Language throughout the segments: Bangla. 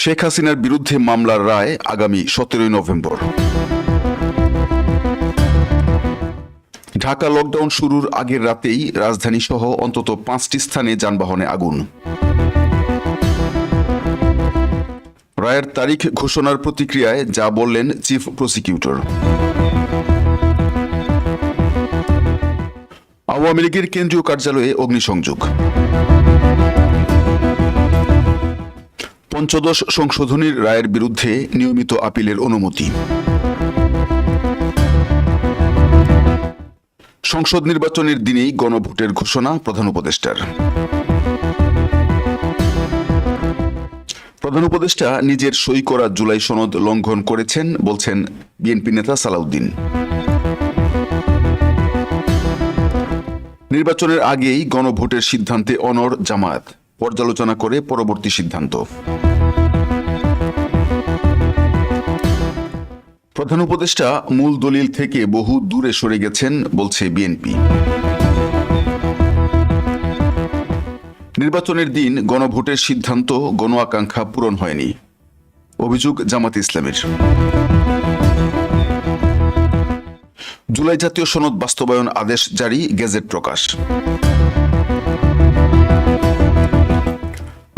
শেখ হাসিনার বিরুদ্ধে মামলার রায় আগামী সতেরোই নভেম্বর। ঢাকা লকডাউন শুরুর আগের রাতেই রাজধানী সহ অন্তত পাঁচটি স্থানে যানবাহনে আগুন। রায়ের তারিখ ঘোষণার প্রতিক্রিয়ায় যা বললেন চিফ প্রসিকিউটর। আওয়ামী লীগের কেন্দ্রীয় কার্যালয়ে অগ্নিসংযোগ। পঞ্চদশ সংশোধনীর রায়ের বিরুদ্ধে নিয়মিত আপিলের অনুমতি। সংসদ নির্বাচনের দিনেই গণভোটের ঘোষণা প্রধান উপদেষ্টার। প্রধান উপদেষ্টা নিজের সই করা জুলাই সনদ লঙ্ঘন করেছেন, বলছেন বিএনপি নেতা সালাউদ্দিন। নির্বাচনের আগেই গণভোটের সিদ্ধান্তে অনর জামায়াত। পর্যালোচনা করে পরবর্তী সিদ্ধান্ত। প্রধান উপদেষ্টা মূল দলিল থেকে বহু দূরে সরে গেছেন, বলছে বিএনপি। নির্বাচনের দিন গণভোটের সিদ্ধান্ত গণ আকাঙ্ক্ষা পূরণ হয়নি। অভিযোগ জামাত ইসলামের। জুলাই জাতীয় সনদ বাস্তবায়ন আদেশ জারি, গেজেট প্রকাশ।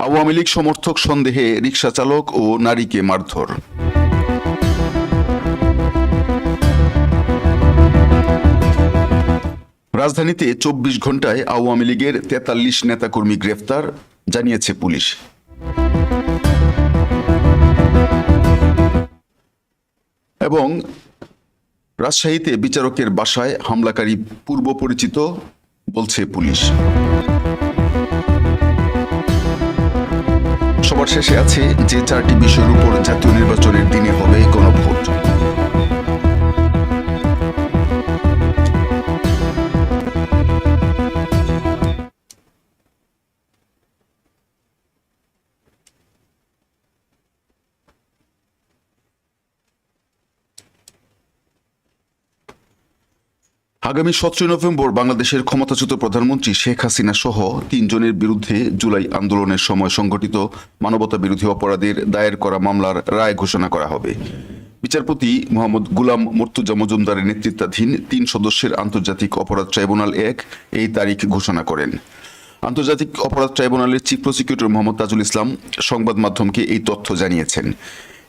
আওয়ামী লীগ সমর্থক সন্দেহে রিকশা চালক ও নারীকে মারধর। রাজধানীতে চব্বিশ ঘন্টায় আওয়ামী লীগের তেতাল্লিশ নেতাকর্মী গ্রেফতার, জানিয়েছে পুলিশ। এবং রাজশাহীতে বিচারকের বাসায় হামলাকারী পূর্ব পরিচিত বলছে পুলিশ। সবার শেষে আছে যে চারটি বিষয়ের উপর জাতীয় নির্বাচনের দিনে হবে গণভোট আগামী সতেরোই নভেম্বর বাংলাদেশের ক্ষমতাচ্যুত প্রধানমন্ত্রী শেখ হাসিনা সহ তিনজনের বিরুদ্ধে জুলাই আন্দোলনের সময় সংঘটিত মানবতা বিরোধী অপরাধের দায়ের করা মামলার রায় ঘোষণা করা হবে। বিচারপতি মোহাম্মদ গুলাম মর্তুজা মজুমদারের নেতৃত্বাধীন তিন সদস্যের আন্তর্জাতিক অপরাধ ট্রাইব্যুনাল এক এই তারিখ ঘোষণা করেন। আন্তর্জাতিক অপরাধ ট্রাইব্যুনালের চিফ প্রসিকিউটর মোহাম্মদ তাজুল ইসলাম সংবাদ মাধ্যমকে এই তথ্য জানিয়েছেন।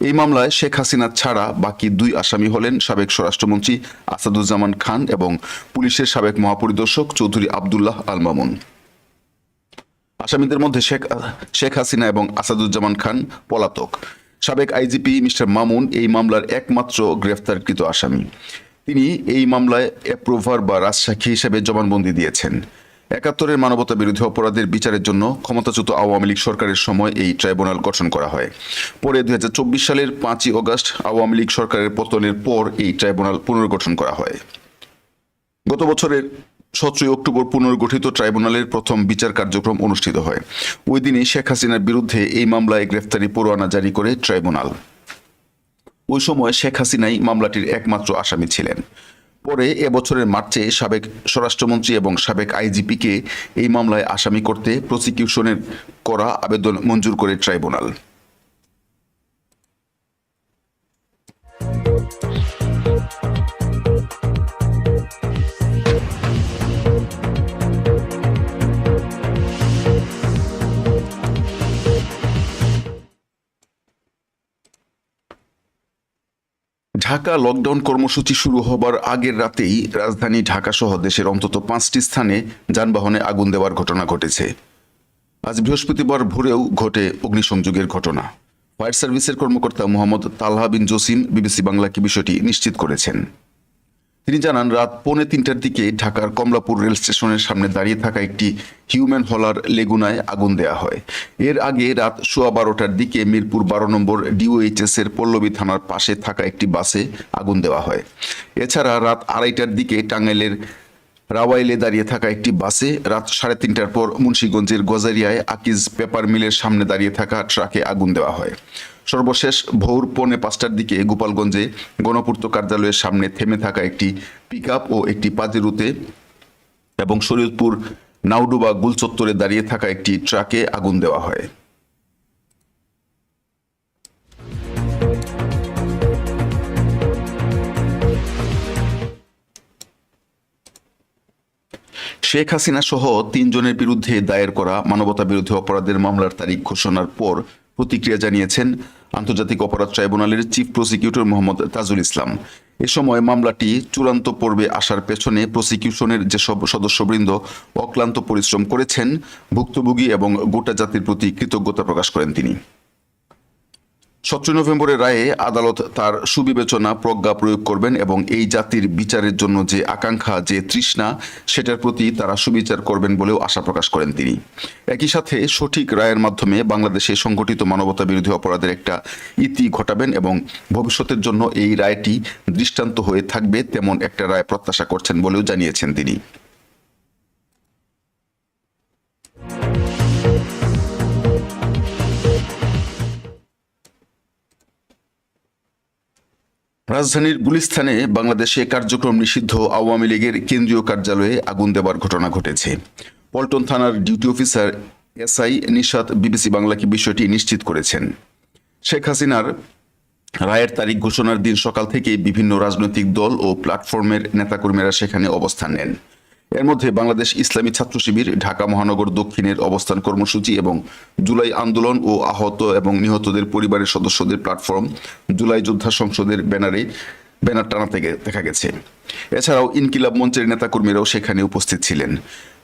এই মামলায় শেখ হাসিনা ছাড়া বাকি দুই আসামি হলেন সাবেক স্বরাষ্ট্রমন্ত্রী আসাদুজ্জামান খান এবং পুলিশের সাবেক মহাপরিদর্শক চৌধুরী আবদুল্লাহ আল মামুন। আসামিদের মধ্যে শেখ শেখ হাসিনা এবং আসাদুজ্জামান খান পলাতক। সাবেক আইজিপি মিস্টার মামুন এই মামলার একমাত্র গ্রেফতারকৃত আসামি। তিনি এই মামলায় অ্যাপ্রুভার বা রাজসাক্ষী হিসেবে জবানবন্দি দিয়েছেন। একাত্তরের মানবতা বিরোধী অপরাধের বিচারের জন্য ক্ষমতাচ্যুত আওয়ামী লীগ সরকারের সময় এই ট্রাইব্যুনাল গঠন করা হয়। পরে দুই সালের পাঁচই অগস্ট আওয়ামী লীগ সরকারের পতনের পর এই ট্রাইব্যুনাল পুনর্গঠন করা হয়। গত বছরের সতেরোই অক্টোবর পুনর্গঠিত ট্রাইব্যুনালের প্রথম বিচার কার্যক্রম অনুষ্ঠিত হয়। ওই দিনই শেখ হাসিনার বিরুদ্ধে এই মামলায় গ্রেফতারি পরোয়ানা জারি করে ট্রাইব্যুনাল। ওই সময় শেখ হাসিনাই মামলাটির একমাত্র আসামি ছিলেন। পরে এবছরের মার্চে সাবেক স্বরাষ্ট্রমন্ত্রী এবং সাবেক আইজিপিকে এই মামলায় আসামি করতে প্রসিকিউশনের করা আবেদন মঞ্জুর করে ট্রাইব্যুনাল। ঢাকা লকডাউন কর্মসূচি শুরু হবার আগের রাতেই রাজধানী ঢাকা সহ দেশের অন্তত পাঁচটি স্থানে যানবাহনে আগুন দেওয়ার ঘটনা ঘটেছে। আজ বৃহস্পতিবার ভোরেও ঘটে অগ্নিসংযোগের ঘটনা। ফায়ার সার্ভিসের কর্মকর্তা মোহাম্মদ তালহা বিন জসিম, বিবিসি বাংলাকে বিষয়টি নিশ্চিত করেছেন। তিনি জানান, রাত পৌনে তিনটার দিকে ঢাকার কমলাপুর রেল স্টেশনের সামনে দাঁড়িয়ে থাকা একটি হিউম্যান হলার লেগুনায় আগুন দেয়া হয়। এর আগে রাত সোয়া বারোটার দিকে মিরপুর বারো নম্বর ডিওএইচএস এর পল্লবী থানার পাশে থাকা একটি বাসে আগুন দেওয়া হয়। এছাড়া রাত আড়াইটার দিকে টাঙ্গাইলের রাওয়াইলে দাঁড়িয়ে থাকা একটি বাসে রাত সাড়ে তিনটার পর মুন্সীগঞ্জের গজারিয়ায় আকিজ পেপার মিলের সামনে দাঁড়িয়ে থাকা ট্রাকে আগুন দেওয়া হয়। সর্বশেষ ভোর পৌনে পাঁচটার দিকে গোপালগঞ্জে গণপূর্ত কার্যালয়ের সামনে থেমে থাকা একটি পিক ও একটি পাজেরুতে এবং শরীয়তপুর নাউডুবা গুলচত্বরে দাঁড়িয়ে থাকা একটি ট্রাকে আগুন দেওয়া হয়। শেখ হাসিনা সহ তিনজনের বিরুদ্ধে দায়ের করা মানবতা বিরোধী অপরাধের মামলার তারিখ ঘোষণার পর প্রতিক্রিয়া জানিয়েছেন আন্তর্জাতিক অপরাধ ট্রাইব্যুনালের চিফ প্রসিকিউটর মোহাম্মদ তাজুল ইসলাম। এ সময় মামলাটি চূড়ান্ত পর্বে আসার পেছনে প্রসিকিউশনের যেসব সদস্যবৃন্দ অক্লান্ত পরিশ্রম করেছেন, ভুক্তভোগী এবং গোটা জাতির প্রতি কৃতজ্ঞতা প্রকাশ করেন তিনি। সতেরো নভেম্বরের রায়ে আদালত তার সুবিবেচনা প্রজ্ঞা প্রয়োগ করবেন এবং এই জাতির বিচারের জন্য যে আকাঙ্ক্ষা, যে তৃষ্ণা, সেটার প্রতি তারা সুবিচার করবেন বলেও আশা প্রকাশ করেন তিনি। একই সাথে সঠিক রায়ের মাধ্যমে বাংলাদেশে সংগঠিত মানবতা বিরোধী অপরাধের একটা ইতি ঘটাবেন এবং ভবিষ্যতের জন্য এই রায়টি দৃষ্টান্ত হয়ে থাকবে, তেমন একটা রায় প্রত্যাশা করছেন বলেও জানিয়েছেন তিনি। রাজধানীর গুলিস্থানে বাংলাদেশে কার্যক্রম নিষিদ্ধ আওয়ামী লীগের কেন্দ্রীয় কার্যালয়ে আগুন দেবার ঘটনা ঘটেছে। পল্টন থানার duty officer SI Nishad BBC বাংলাকে বিষয়টি নিশ্চিত করেছেন। শেখ হাসিনার রায়ের তারিখ ঘোষণার দিন সকাল থেকেই বিভিন্ন রাজনৈতিক দল ও প্ল্যাটফর্মের নেতাকর্মীরা সেখানে অবস্থান নেন। এর মধ্যে বাংলাদেশ ইসলামী ছাত্র শিবির, ঢাকা মহানগর দক্ষিণের অবস্থান কর্মসূচি এবং জুলাই আন্দোলন ও আহত এবং নিহতদের পরিবারের সদস্যদের প্ল্যাটফর্ম জুলাই যোদ্ধা সংসদের ব্যানারে, ব্যানার টানা থেকে দেখা গেছে। এছাড়াও ইনকিলাব মঞ্চের নেতাকর্মীরাও সেখানে উপস্থিত ছিলেন।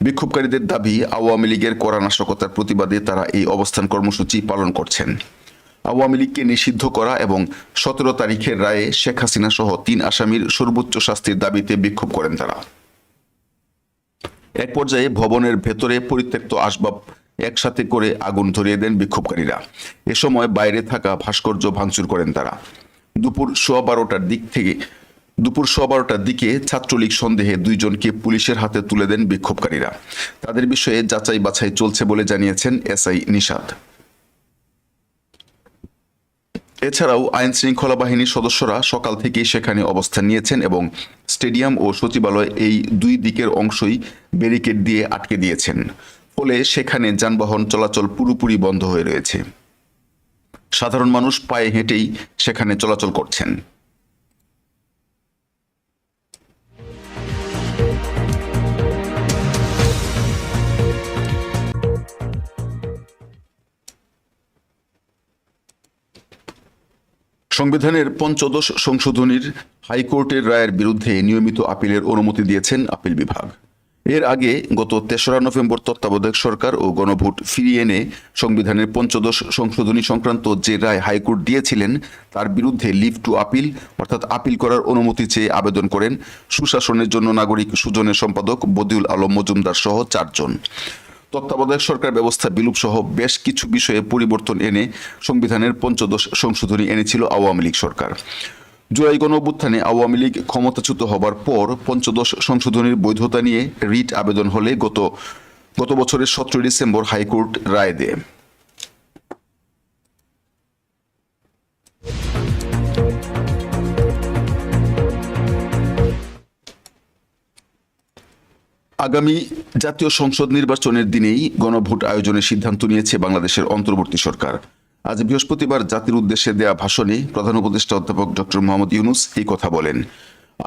বিক্ষোভকারীদের দাবি, আওয়ামী লীগের কড়া নাশকতার প্রতিবাদে তারা এই অবস্থান কর্মসূচি পালন করছেন। আওয়ামী লীগকে নিষিদ্ধ করা এবং সতেরো তারিখের রায়ে শেখ হাসিনা সহ তিন আসামির সর্বোচ্চ শাস্তির দাবিতে বিক্ষোভ করেন তারা। এক পর্যায়ে ভবনের ভেতরে পরিত্যক্ত আসবাব একসাথে করে আগুন ধরিয়ে দেন বিক্ষোভকারীরা। এ সময় বাইরে থাকা ভাস্কর্য ভাঙচুর করেন তারা। দুপুর সোয়া বারোটার দিক থেকে দুপুর সোয়া বারোটার দিকে ছাত্রলীগ সন্দেহে দুইজনকে পুলিশের হাতে তুলে দেন বিক্ষোভকারীরা। তাদের বিষয়ে যাচাই বাছাই চলছে বলে জানিয়েছেন এসআই নিষাদ এছাড়াও আইন শৃঙ্খলা বাহিনীর সদস্যরা সকাল থেকেই সেখানে অবস্থান নিয়েছেন এবং স্টেডিয়াম ও সচিবালয় এই দুই দিকের অংশই ব্যারিকেড দিয়ে আটকে দিয়েছেন। ফলে সেখানে যানবাহন চলাচল পুরোপুরি বন্ধ হয়ে রয়েছে। সাধারণ মানুষ পায়ে হেঁটেই সেখানে চলাচল করছেন। সংবিধানের পঞ্চদশ সংশোধনীর হাইকোর্টের রায়ের বিরুদ্ধে নিয়মিত আপিলের অনুমতি দিয়েছেন আপিল বিভাগ। এর আগে গত তেসরা নভেম্বর তত্ত্বাবধায়ক সরকার ও গণভোট ফিরিয়ে এনে সংবিধানের পঞ্চদশ সংশোধনী সংক্রান্ত যে রায় হাইকোর্ট দিয়েছিলেন, তার বিরুদ্ধে লিভ টু আপিল, অর্থাৎ আপিল করার অনুমতি চেয়ে আবেদন করেন সুশাসনের জন্য নাগরিক সুজনের সম্পাদক বদিউল আলম মজুমদার সহ চারজন। তত্ত্বাবধায়ক সরকার ব্যবস্থা বিলুপ সহ বেশ কিছু বিষয়ে পরিবর্তন এনে সংবিধানের পঞ্চদশ সংশোধনী এনেছিল আওয়ামী লীগ সরকার। জুলাই গণ অভ্যুত্থানে আওয়ামী লীগ ক্ষমতাচ্যুত হবার পর পঞ্চদশ সংশোধনীর বৈধতা নিয়ে রিট আবেদন হলে গত গত বছরের সতেরোই ডিসেম্বর হাইকোর্ট রায় দেয়। আগামী জাতীয় সংসদ নির্বাচনের দিনেই গণভোট আয়োজনের সিদ্ধান্ত নিয়েছে বাংলাদেশের অন্তর্বর্তী সরকার। আজ বৃহস্পতিবার জাতির উদ্দেশ্যে দেয়া ভাষণে প্রধান উপদেষ্টা অধ্যাপক ডক্টর মোহাম্মদ ইউনুস এই কথা বলেন।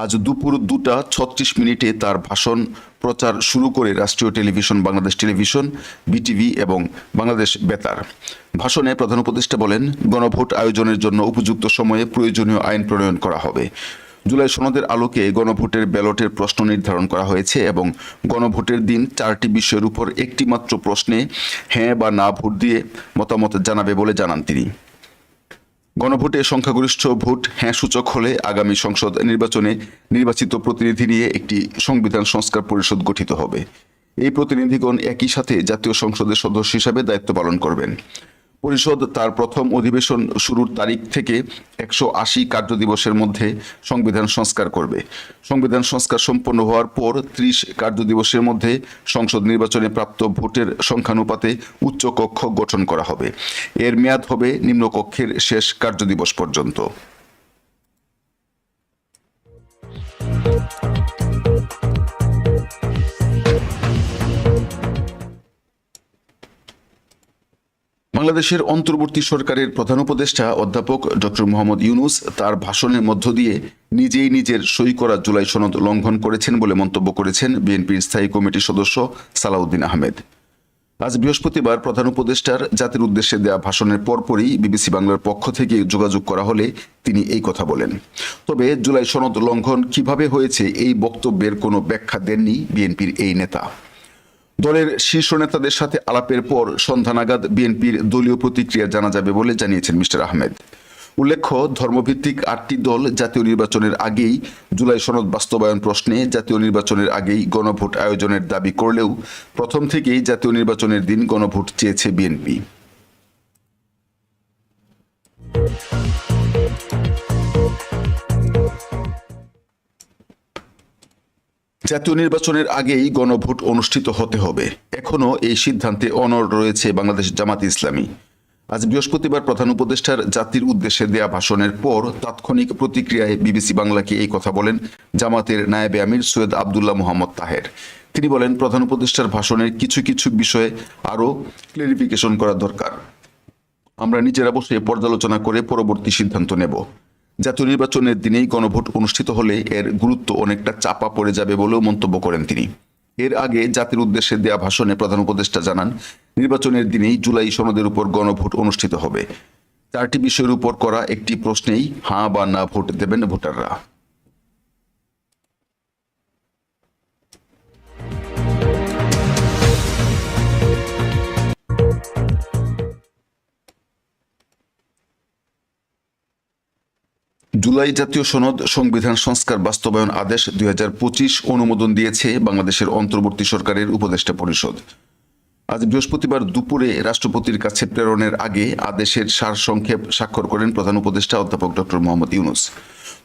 আজ দুপুর দুটা ছত্রিশ মিনিটে তার ভাষণ প্রচার শুরু করে রাষ্ট্রীয় টেলিভিশন, বাংলাদেশ টেলিভিশন, বিটিভি এবং বাংলাদেশ বেতার। ভাষণে প্রধান উপদেষ্টা বলেন, গণভোট আয়োজনের জন্য উপযুক্ত সময়ে প্রয়োজনীয় আইন প্রণয়ন করা হবে। জুলাই সনদের আলোকে গণভোটের ব্যালটের প্রশ্ন নির্ধারণ করা হয়েছে এবং গণভোটের দিন চারটি বিষয়ের উপর একটি মাত্র প্রশ্নে হ্যাঁ বা না ভোট দিয়ে মতামত জানাবে বলে জানান তিনি। গণভোটে সংখ্যাগরিষ্ঠ ভোট হ্যাঁ সূচক হলে আগামী সংসদ নির্বাচনে নির্বাচিত প্রতিনিধি নিয়ে একটি সংবিধান সংস্কার পরিষদ গঠিত হবে। এই প্রতিনিধিগণ একই সাথে জাতীয় সংসদের সদস্য হিসাবে দায়িত্ব পালন করবেন। পরিষদ তার প্রথম অধিবেশন শুরুর তারিখ থেকে একশো আশি কার্যদিবসের মধ্যে সংবিধান সংস্কার করবে। সংবিধান সংস্কার সম্পন্ন হওয়ার পর ত্রিশ কার্যদিবসের মধ্যে সংসদ নির্বাচনে প্রাপ্ত ভোটের সংখ্যানুপাতে উচ্চকক্ষ গঠন করা হবে। এর মেয়াদ হবে নিম্নকক্ষের শেষ কার্যদিবস পর্যন্ত। বাংলাদেশের অন্তর্বর্তী সরকারের প্রধান উপদেষ্টা অধ্যাপক ডক্টর মোহাম্মদ ইউনুস তার ভাষণের মধ্য দিয়ে নিজেই নিজের সই করা জুলাই সনদ লঙ্ঘন করেছেন বলে মন্তব্য করেছেন বিএনপির স্থায়ী কমিটির সদস্য সালাউদ্দিন আহমেদ। আজ বৃহস্পতিবার প্রধান উপদেষ্টার জাতির উদ্দেশ্যে দেয়া ভাষণের পরপরই বিবিসি বাংলার পক্ষ থেকে যোগাযোগ করা হলে তিনি এই কথা বলেন। তবে জুলাই সনদ লঙ্ঘন কীভাবে হয়েছে এই বক্তব্যের কোনো ব্যাখ্যা দেননি বিএনপির এই নেতা। দলের শীর্ষ নেতাদের সাথে আলাপের পর সন্ধ্যা নাগাদ বিএনপির দলীয় প্রতিক্রিয়া জানা যাবে বলে জানিয়েছেন মিস্টার আহমেদ। উল্লেখ্য, ধর্মভিত্তিক আটটি দল জাতীয় নির্বাচনের আগেই জুলাই সনদ বাস্তবায়ন প্রশ্নে জাতীয় নির্বাচনের আগেই গণভোট আয়োজনের দাবি করলেও প্রথম থেকেই জাতীয় নির্বাচনের দিন গণভোট চেয়েছে বিএনপি। জাতীয় নির্বাচনের আগেই গণভোট অনুষ্ঠিত হতে হবে। এখনও এই সিদ্ধান্তে অনড় রয়েছে বাংলাদেশ জামাত ইসলামী। আজ বৃহস্পতিবার প্রধান উপদেষ্টার জাতির উদ্দেশ্যে দেয়া ভাষণের পর তাৎক্ষণিক প্রতিক্রিয়ায় বিবিসি বাংলাকে এই কথা বলেন জামাতের নায়েবে আমির সৈয়দ আবদুল্লাহ মোহাম্মদ তাহের। তিনি বলেন, প্রধান উপদেষ্টার ভাষণের কিছু কিছু বিষয়ে আরও ক্লিয়ারিফিকেশন করা দরকার। আমরা নিজেরা বসে পর্যালোচনা করে পরবর্তী সিদ্ধান্ত নেব। জাতীয় নির্বাচনের দিনেই গণভোট অনুষ্ঠিত হলে এর গুরুত্ব অনেকটা চাপা পড়ে যাবে বলেও মন্তব্য করেন তিনি। এর আগে জাতির উদ্দেশ্যে দেয়া ভাষণে প্রধান উপদেষ্টা জানান, নির্বাচনের দিনেই জুলাই সনদের উপর গণভোট অনুষ্ঠিত হবে। চারটি বিষয়ের উপর করা একটি প্রশ্নেই হাঁ বা না ভোট দেবেন ভোটাররা। জুলাই জাতীয় সনদ সংবিধান সংস্কার বাস্তবায়ন আদেশ দুই অনুমোদন দিয়েছে বাংলাদেশের অন্তর্বর্তী সরকারের উপদেষ্টা পরিষদ। আজ বৃহস্পতিবার দুপুরে রাষ্ট্রপতির কাছে প্রেরণের আগে আদেশের সারসংক্ষেপ স্বাক্ষর করেন প্রধান উপদেষ্টা অধ্যাপক ডক্টর মোহাম্মদ ইউনুস।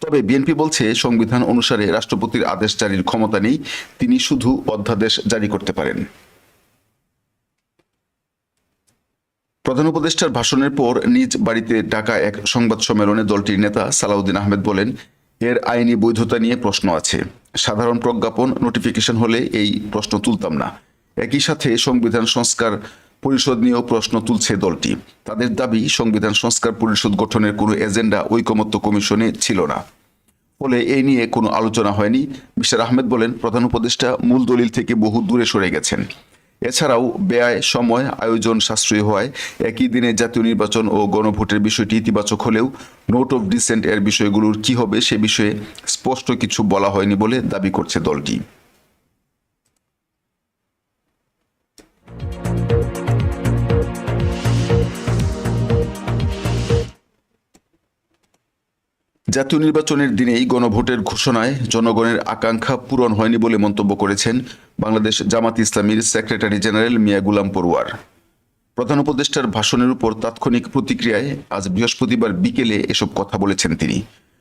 তবে বিএনপি বলছে, সংবিধান অনুসারে রাষ্ট্রপতির আদেশ জারির ক্ষমতা নেই, তিনি শুধু অধ্যাদেশ জারি করতে পারেন। প্রধান উপদেষ্টার ভাষণের পর নিজ বাড়িতে ডাকা এক সংবাদ সম্মেলনে দলটির নেতা সালাউদ্দিন আহমেদ বলেন, এর আইনি বৈধতা নিয়ে প্রশ্ন আছে। সাধারণ প্রজ্ঞাপন, নোটিফিকেশন হলে এই প্রশ্ন তুলতাম না। একই সাথে সংবিধান সংস্কার পরিষদ নিয়েও প্রশ্ন তুলছে দলটি। তাদের দাবি, সংবিধান সংস্কার পরিষদ গঠনের কোনো এজেন্ডা ঐকমত্য কমিশনে ছিল না। ফলে এই নিয়ে কোনো আলোচনা হয়নি। মিস্টার আহমেদ বলেন, প্রধান উপদেষ্টা মূল দলিল থেকে বহু দূরে সরে গেছেন। এছাড়াও ব্যয়, সময়, আয়োজন সাশ্রয়ী হওয়ায় একই দিনে জাতীয় নির্বাচন ও গণভোটের বিষয়টি ইতিবাচক হলেও নোট অফ ডিসেন্ট এর বিষয়গুলোর কি হবে সে বিষয়ে স্পষ্ট কিছু বলা হয়নি বলে দাবি করছে দলটি। জাতীয় নির্বাচনের দিনেই গণভোটের ঘোষণায় জনগণের আকাঙ্ক্ষা পূরণ হয়নি বলে মন্তব্য করেছেন বাংলাদেশ জামাত ইসলামীর সেক্রেটারি জেনারেল মিয়া গুলাম পড়ুয়ার। প্রধান উপদেষ্টার ভাষণের উপর তাৎক্ষণিক প্রতিক্রিয়ায় আজ বৃহস্পতিবার বিকেলে এসব কথা বলেছেন তিনি।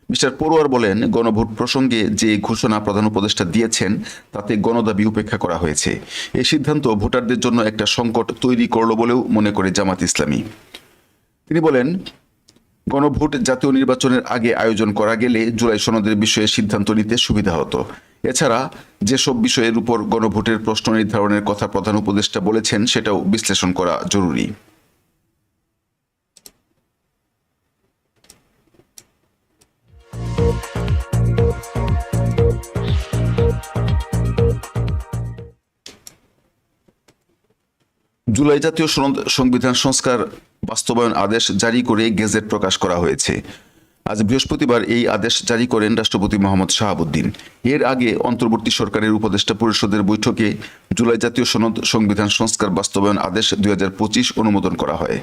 মিস্টার পড়ুয়ার বলেন, গণভোট প্রসঙ্গে যে ঘোষণা প্রধান উপদেষ্টা দিয়েছেন, তাতে গণদাবি উপেক্ষা করা হয়েছে। এই সিদ্ধান্ত ভোটারদের জন্য একটা সংকট তৈরি করল বলেও মনে করে জামাত ইসলামী। তিনি বলেন গণভোট জাতীয় নির্বাচনের আগে আয়োজন করা গেলে জুলাই সনদের বিষয়ে সিদ্ধান্ত নিতে সুবিধা হতো। এছাড়া যেসব বিষয়ের উপর গণভোটের প্রশ্ন নির্ধারণের কথা প্রধান উপদেষ্টা বলেছেন, সেটাও বিশ্লেষণ করা জরুরি। জুলাই জাতীয় সনদ সংবিধান সংস্কার বাস্তবায়ন আদেশ জারি করে গেজেট প্রকাশ করা হয়েছে। আজ বৃহস্পতিবার এই আদেশ জারি করেন রাষ্ট্রপতি মোহাম্মদ শাহাবুদ্দিন। এর আগে অন্তর্বর্তী সরকারের উপদেষ্টা পরিষদের বৈঠকে জুলাই জাতীয় সনদ সংবিধান সংস্কার বাস্তবায়ন আদেশ দুই হাজার পঁচিশ অনুমোদন করা হয়।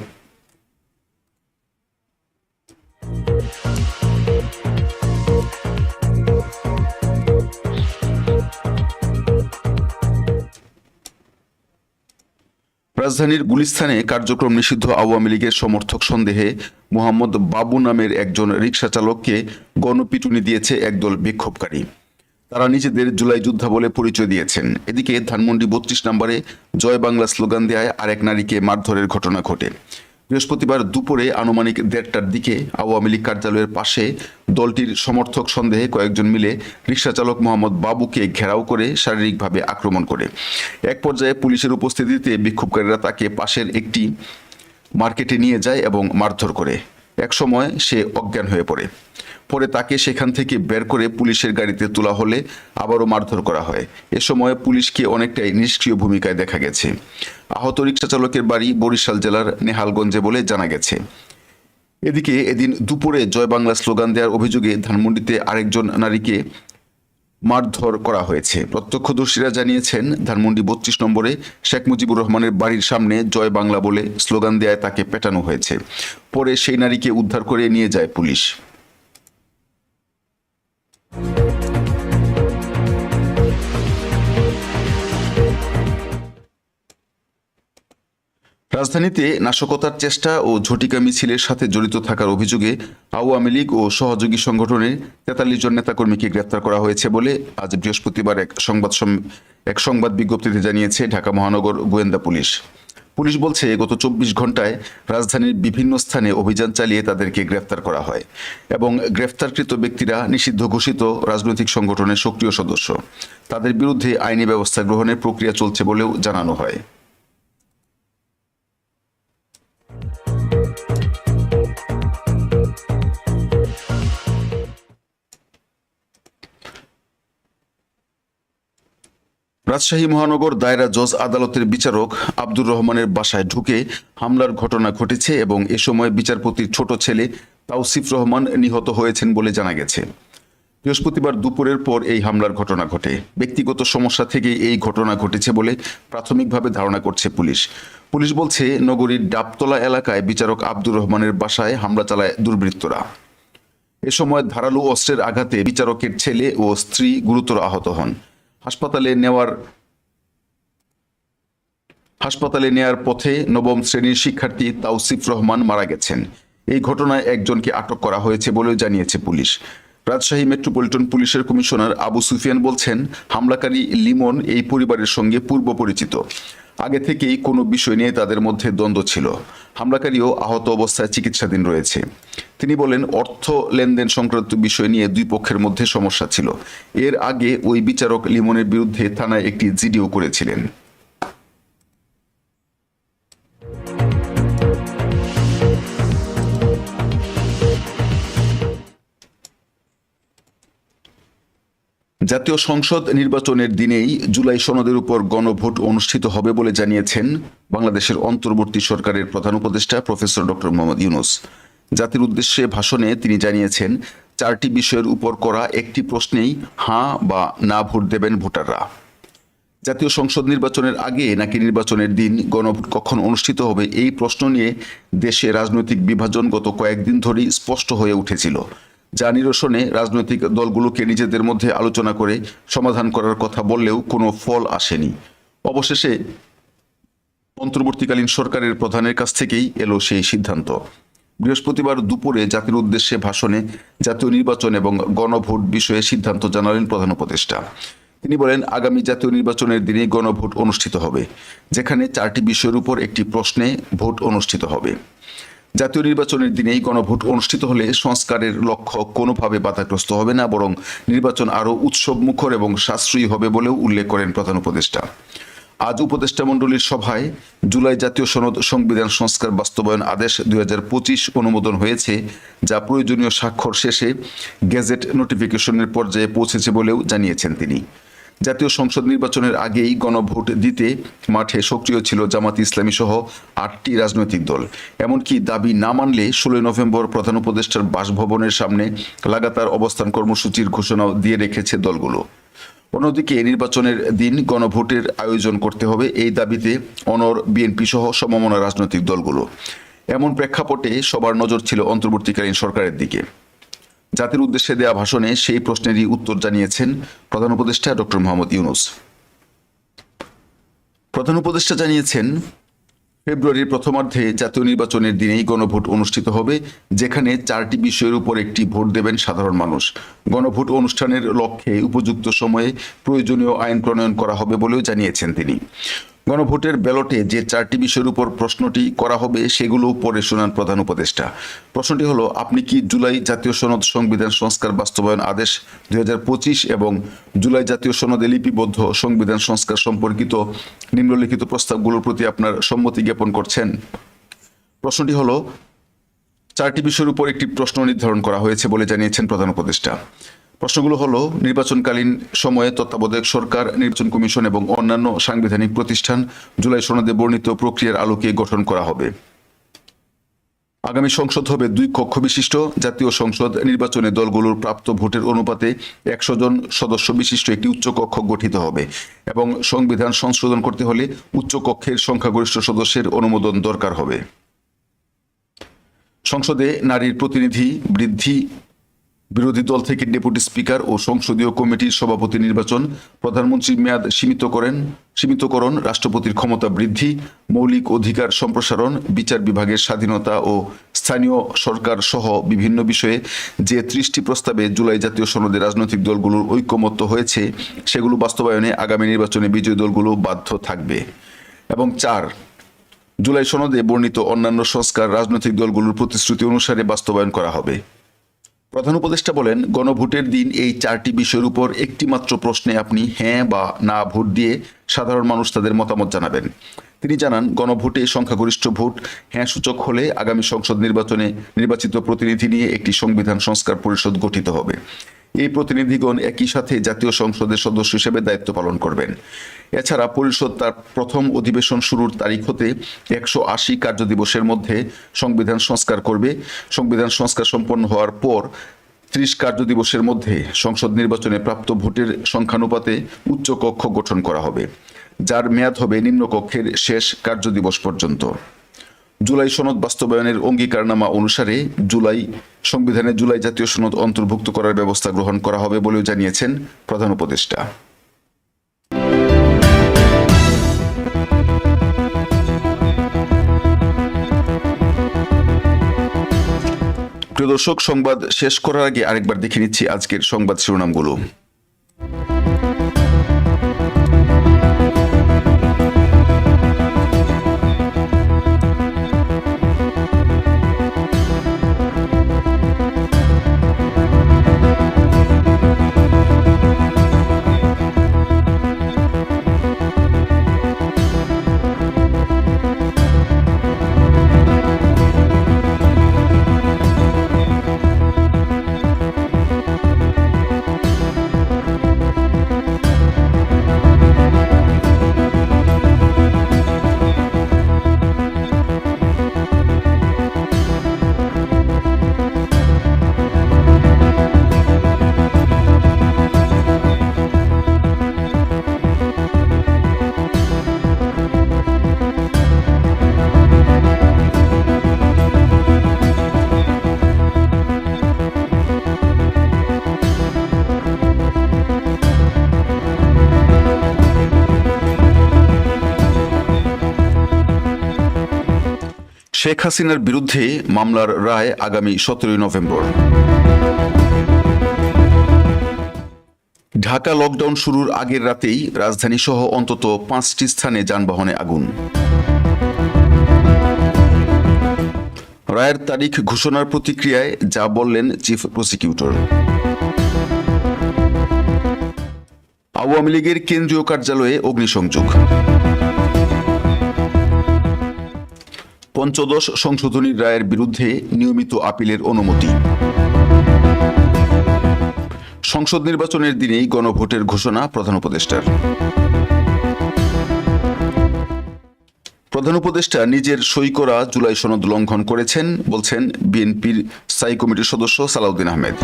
রাজধানীর গুলিস্তানে কার্যক্রম নিষিদ্ধ আওয়ামী লীগের সমর্থক সন্দেহে মোহাম্মদ বাবু নামের একজন রিক্সা চালককে গণপিটুনি দিয়েছে একদল বিক্ষোভকারী। তারা নিজেদের জুলাই যুদ্ধা বলে পরিচয় দিয়েছেন। এদিকে ধানমন্ডি বত্রিশ নম্বরে জয় বাংলা স্লোগান দেয় আরেক নারীকে মারধরের ঘটনা ঘটে। বৃহস্পতিবার দুপুরে আনুমানিক দেড়টার দিকে আওয়ামী লীগ কার্যালয়ের পাশে দলটির সমর্থক সন্দেহে কয়েকজন মিলে রিকশাচালক মোহাম্মদ বাবুকে ঘেরাও করে শারীরিকভাবে আক্রমণ করে। এক পর্যায়ে পুলিশের উপস্থিতিতে বিক্ষোভকারীরা তাকে পাশের একটি মার্কেটে নিয়ে যায় এবং মারধর করে। এক সময় সে অজ্ঞান হয়ে পড়ে। পরে তাকে সেখান থেকে বের করে পুলিশের গাড়িতে তোলা হলে আবারও মারধর করা হয়। এ সময় পুলিশকে অনেকটাই নিষ্ক্রিয় ভূমিকায় দেখা গেছে। আহত রিক্সা চালকের বাড়ি বরিশাল জেলার নেহালগঞ্জে বলে জানা গেছে। এদিকে এদিন দুপুরে জয় বাংলা স্লোগান দেওয়ার অভিযোগে ধানমন্ডিতে আরেকজন নারীকে মারধর করা হয়েছে। প্রত্যক্ষদর্শীরা জানিয়েছেন, ধানমন্ডি বত্রিশ নম্বরে শেখ মুজিবুর রহমানের বাড়ির সামনে জয় বাংলা বলে স্লোগান দেয় তাকে পেটানো হয়েছে। পরে সেই নারীকে উদ্ধার করে নিয়ে যায় পুলিশ। রাজধানীতে নাশকতার চেষ্টা ও ঝটিকা মিছিলের সাথে জড়িত থাকার অভিযোগে আওয়ামী লীগ ও সহযোগী সংগঠনের তেতাল্লিশ জন নেতাকর্মীকে গ্রেপ্তার করা হয়েছে বলে আজ বৃহস্পতিবার এক সংবাদ এক সংবাদ বিজ্ঞপ্তিতে জানিয়েছে ঢাকা মহানগর গোয়েন্দা পুলিশ। পুলিশ বলছে, গত চব্বিশ ঘন্টায় রাজধানীর বিভিন্ন স্থানে অভিযান চালিয়ে তাদেরকে গ্রেফতার করা হয় এবং গ্রেফতারকৃত ব্যক্তিরা নিষিদ্ধ ঘোষিত রাজনৈতিক সংগঠনের সক্রিয় সদস্য। তাদের বিরুদ্ধে আইনি ব্যবস্থা গ্রহণের প্রক্রিয়া চলছে বলেও জানানো হয়। রাজশাহী মহানগর দায়রা জজ আদালতের বিচারক আব্দুর রহমানের বাসায় ঢুকে হামলার ঘটনা ঘটেছে এবং এ সময় বিচারপতির ছোট ছেলে তাওসিফ রহমান নিহত হয়েছেন বলে জানা গেছে। বৃহস্পতিবার দুপুরের পর এই হামলার ঘটনা ঘটে। ব্যক্তিগত সমস্যা থেকে এই ঘটনা ঘটেছে বলে প্রাথমিকভাবে ধারণা করছে পুলিশ। পুলিশ বলছে, নগরীর ডাবতলা এলাকায় বিচারক আব্দুর রহমানের বাসায় হামলা চালায় দুর্বৃত্তরা। এ সময় ধারালো অস্ত্রের আঘাতে বিচারকের ছেলে ও স্ত্রী গুরুতর আহত হন। হাসপাতালে নেওয়ার, হাসপাতালে নেয়ার পথে নবম শ্রেণির শিক্ষার্থী তাওসিফ রহমান মারা গেছেন। এই ঘটনায় একজনকে আটক করা হয়েছে বলেও জানিয়েছে পুলিশ। রাজশাহী মেট্রোপলিটন পুলিশের কমিশনার আবু সুফিয়ান বলছেন, হামলাকারী লিমন এই পরিবারের সঙ্গে পূর্ব পরিচিত। আগে থেকেই কোনো বিষয় নিয়ে তাদের মধ্যে দ্বন্দ্ব ছিল। হামলাকারীও আহত অবস্থায় চিকিৎসাধীন রয়েছে। তিনি বলেন, অর্থ লেনদেন সংক্রান্ত বিষয় নিয়ে দুই পক্ষের মধ্যে সমস্যা ছিল। এর আগে ওই বিচারক লিমনের বিরুদ্ধে থানায় একটি জিডিও করেছিলেন। জাতীয় সংসদ নির্বাচনের দিনেই জুলাই সনদের উপর গণভোট অনুষ্ঠিত হবে বলে জানিয়েছেন বাংলাদেশের অন্তর্বর্তী সরকারের প্রধান উপদেষ্টা প্রফেসর ডক্টর মোহাম্মদ ইউনুস। জাতির উদ্দেশ্যে ভাষণে তিনি জানিয়েছেন, চারটি বিষয়ের উপর করা একটি প্রশ্নেই হাঁ বা না ভোট দেবেন ভোটাররা। জাতীয় সংসদ নির্বাচনের আগে নাকি নির্বাচনের দিন গণভোট কখন অনুষ্ঠিত হবে এই প্রশ্ন নিয়ে দেশে রাজনৈতিক বিভাজন গত কয়েকদিন ধরেই স্পষ্ট হয়ে উঠেছিল। যা নিরসনে রাজনৈতিক দলগুলোকে নিজেদের মধ্যে আলোচনা করে সমাধান করার কথা বললেও কোনো ফল আসেনি। অবশেষে অন্তর্বর্তীকালীন সরকারের প্রধানের কাছ থেকেই এলো সেই সিদ্ধান্ত। বৃহস্পতিবার দুপুরে জাতির উদ্দেশ্যে ভাষণে জাতীয় নির্বাচন এবং গণভোট বিষয়ে সিদ্ধান্ত জানালেন প্রধান উপদেষ্টা। তিনি বলেন, আগামী জাতীয় নির্বাচনের দিনে গণভোট অনুষ্ঠিত হবে, যেখানে চারটি বিষয়ের উপর একটি প্রশ্নে ভোট অনুষ্ঠিত হবে। জাতীয় নির্বাচনের দিনেই গণভোট অনুষ্ঠিত হলে সংস্কারের লক্ষ্য কোনোভাবে বাধাগ্রস্ত হবে না, বরং নির্বাচন আরও উৎসব মুখর এবং সাশ্রয়ী হবে বলেও উল্লেখ করেন প্রধান উপদেষ্টা। আজ উপদেষ্টা মণ্ডলীর সভায় জুলাই জাতীয় সনদ সংবিধান সংস্কার বাস্তবায়ন আদেশ দু হাজার পঁচিশ অনুমোদন হয়েছে, যা প্রয়োজনীয় স্বাক্ষর শেষে গেজেট নোটিফিকেশনের পর্যায়ে পৌঁছেছে বলেও জানিয়েছেন তিনি। জাতীয় সংসদ নির্বাচনের আগেই গণভোট দিতে মাঠে সক্রিয় ছিল জামাত ইসলামী সহ আটটি রাজনৈতিক দল। এমনকি দাবি না মানলে ষোলোই নভেম্বর প্রধান উপদেষ্টার বাসভবনের সামনে লাগাতার অবস্থান কর্মসূচির ঘোষণাও দিয়ে রেখেছে দলগুলো। অন্যদিকে নির্বাচনের দিন গণভোটের আয়োজন করতে হবে এই দাবিতে অনর, বিএনপি সহ সমমনা রাজনৈতিক দলগুলো। এমন প্রেক্ষাপটে সবার নজর ছিল অন্তর্বর্তীকালীন সরকারের দিকে। জাতির উদ্দেশ্যে দেয়া ভাষণে সেই প্রশ্নেরই উত্তর জানিয়েছেন প্রধান উপদেষ্টা ডক্টর মোহাম্মদ ইউনুস। প্রধান উপদেষ্টা জানিয়েছেন, ফেব্রুয়ারির প্রথমার্ধে জাতীয় নির্বাচনের দিনেই গণভোট অনুষ্ঠিত হবে, যেখানে চারটি বিষয়ের উপর একটি ভোট দেবেন সাধারণ মানুষ। গণভোট অনুষ্ঠানের লক্ষ্যে উপযুক্ত সময়ে প্রয়োজনীয় আইন প্রণয়ন করা হবে বলেও জানিয়েছেন তিনি। গণভোটের ব্যালটে যে চারটি বিষয়ের উপর প্রশ্নটি করা হবে, সেগুলো পরে শোনান প্রধান উপদেষ্টা। প্রশ্নটি হলো, আপনি কি জুলাই জাতীয় সনদ সংবিধান সংস্কার বাস্তবায়ন আদেশ দুই এবং জুলাই জাতীয় সনদে লিপিবদ্ধ সংবিধান সংস্কার সম্পর্কিত নিম্নলিখিত প্রস্তাবগুলোর প্রতি আপনার সম্মতি জ্ঞাপন করছেন? প্রশ্নটি হলো, চারটি বিষয়ের উপর একটি প্রশ্ন নির্ধারণ করা হয়েছে বলে জানিয়েছেন প্রধান উপদেষ্টা। প্রশ্নগুলো হলো, নির্বাচনকালীন সময়ে তত্ত্বাবধায়ক সরকার, নির্বাচন কমিশন এবং অন্যান্য সাংবিধানিক প্রতিষ্ঠান জুলাই সনদে বর্ণিত প্রক্রিয়ার আলোকে গঠন করা হবে। আগামী সংসদ হবে দুই কক্ষ বিশিষ্ট। জাতীয় সংসদ নির্বাচনে দলগুলোর প্রাপ্ত ভোটের অনুপাতে একশো জন সদস্য বিশিষ্ট একটি উচ্চ কক্ষ গঠিত হবে এবং সংবিধান সংশোধন করতে হলে উচ্চ কক্ষের সংখ্যাগরিষ্ঠ সদস্যের অনুমোদন দরকার হবে। সংসদে নারীর প্রতিনিধি বৃদ্ধি বিরোধী দল থেকে ডেপুটি স্পিকার ও সংসদীয় কমিটির সভাপতি নির্বাচন প্রধানমন্ত্রীর মেয়াদ সীমিত করেন। সীমিতকরণ, রাষ্ট্রপতির ক্ষমতা বৃদ্ধি, মৌলিক অধিকার সম্প্রসারণ, বিচার বিভাগের স্বাধীনতা ও স্থানীয় সরকার সহ বিভিন্ন বিষয়ে যে ত্রিশটি প্রস্তাবে জুলাই জাতীয় সনদে রাজনৈতিক দলগুলোর ঐক্যমত্য হয়েছে, সেগুলো বাস্তবায়নে আগামী নির্বাচনে বিজয়ী দলগুলো বাধ্য থাকবে। এবং চার, জুলাই সনদে বর্ণিত অন্যান্য সংস্কার রাজনৈতিক দলগুলোর প্রতিশ্রুতি অনুসারে বাস্তবায়ন করা হবে। প্রধান উপদেষ্টা বলেন, গণভোটের দিন এই চারটি বিষয়ের উপর একটিমাত্র প্রশ্নে আপনি হ্যাঁ বা না ভোট দিয়ে সাধারণ মানুষ তাদের মতামত জানাবেন। তিনি জানান, গণভোটে সংখ্যাগরিষ্ঠ ভোট হ্যাঁ সূচক হলে আগামী সংসদ নির্বাচনে নির্বাচিত প্রতিনিধি নিয়ে একটি সংবিধান সংস্কার পরিষদ গঠিত হবে। এই প্রতিনিধিগণ একই সাথে জাতীয় সংসদের সদস্য হিসেবে দায়িত্ব পালন করবেন। এছাড়া পরিষদ তার প্রথম অধিবেশন শুরুর তারিখ হতে একশো আশি কার্যদিবসের মধ্যে সংবিধান সংস্কার করবে। সংবিধান সংস্কার সম্পন্ন হওয়ার পর ত্রিশ কার্যদিবসের মধ্যে সংসদ নির্বাচনে প্রাপ্ত ভোটের সংখ্যানুপাতে উচ্চ কক্ষ গঠন করা হবে, যার মেয়াদ হবে নিম্নকক্ষের শেষ কার্যদিবস পর্যন্ত। জুলাই সনদ বাস্তবায়নের অঙ্গীকারনামা অনুসারে জুলাই সংবিধানে জুলাই জাতীয় সনদ অন্তর্ভুক্ত করার ব্যবস্থা গ্রহণ করা হবে বলেও জানিয়েছেন প্রধান উপদেষ্টা। প্রিয় দর্শক, সংবাদ শেষ করার আগে আরেকবার দেখে নিচ্ছি আজকের সংবাদ শিরোনামগুলো। শেখ হাসিনার বিরুদ্ধে মামলার রায় আগামী সতেরোই নভেম্বর। ঢাকা লকডাউন শুরুর আগের রাতেই রাজধানী সহ অন্তত পাঁচটি স্থানে যানবাহনে আগুন। রায়ের তারিখ ঘোষণার প্রতিক্রিয়ায় যা বললেন চিফ প্রসিকিউটর। আওয়ামী লীগের কেন্দ্রীয় কার্যালয়ে অগ্নিসংযোগ। পঞ্চদশ সংশোধনীর রায়ের বিরুদ্ধে নিয়মিত আপিলের অনুমতি। সংসদ নির্বাচনের দিনেই গণভোটের ঘোষণা প্রধান উপদেষ্টার। প্রধান উপদেষ্টা নিজের সই করা জুলাই সনদ লঙ্ঘন করেছেন, বলছেন বিএনপির স্থায়ী কমিটির সদস্য সালাউদ্দিন আহমেদ।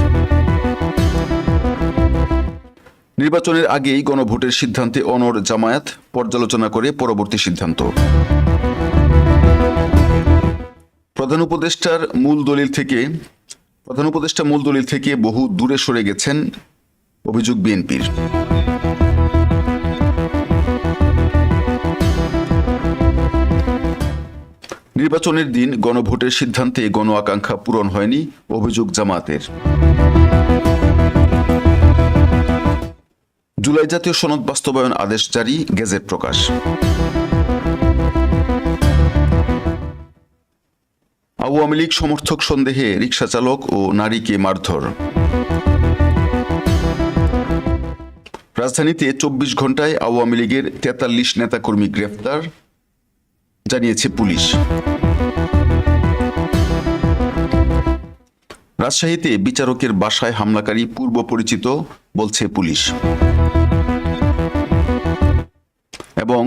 নির্বাচনের আগেই গণভোটের সিদ্ধান্তে অনর জামায়াত পর্যালোচনা করে পরবর্তী সিদ্ধান্ত। প্রধান উপদেষ্টার মূল দলিল থেকে, প্রধান উপদেষ্টা মূল দলিল থেকে বহু দূরে সরে গেছেন অভিযোগ বিএনপির। নির্বাচনের দিন গণভোটের সিদ্ধান্তে গণ আকাঙ্ক্ষা পূরণ হয়নি অভিযোগ জামাতের। জুলাই জাতীয় সনদ বাস্তবায়ন আদেশ জারি, গেজেট প্রকাশ। আওয়ামী লীগ সমর্থক সন্দেহে রিকশা চালক ও নারীকে মারধর। রাজধানীতে চব্বিশ ঘন্টায় আওয়ামী লীগের তেতাল্লিশ নেতাকর্মী গ্রেফতার, জানিয়েছে পুলিশ। রাজশাহীতে বিচারকের বাসায় হামলাকারী পূর্ব পরিচিত, বলছে পুলিশ। এবং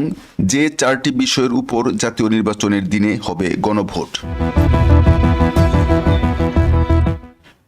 যে চারটি বিষয়ের উপর জাতীয় নির্বাচনের দিনে হবে গণভোট।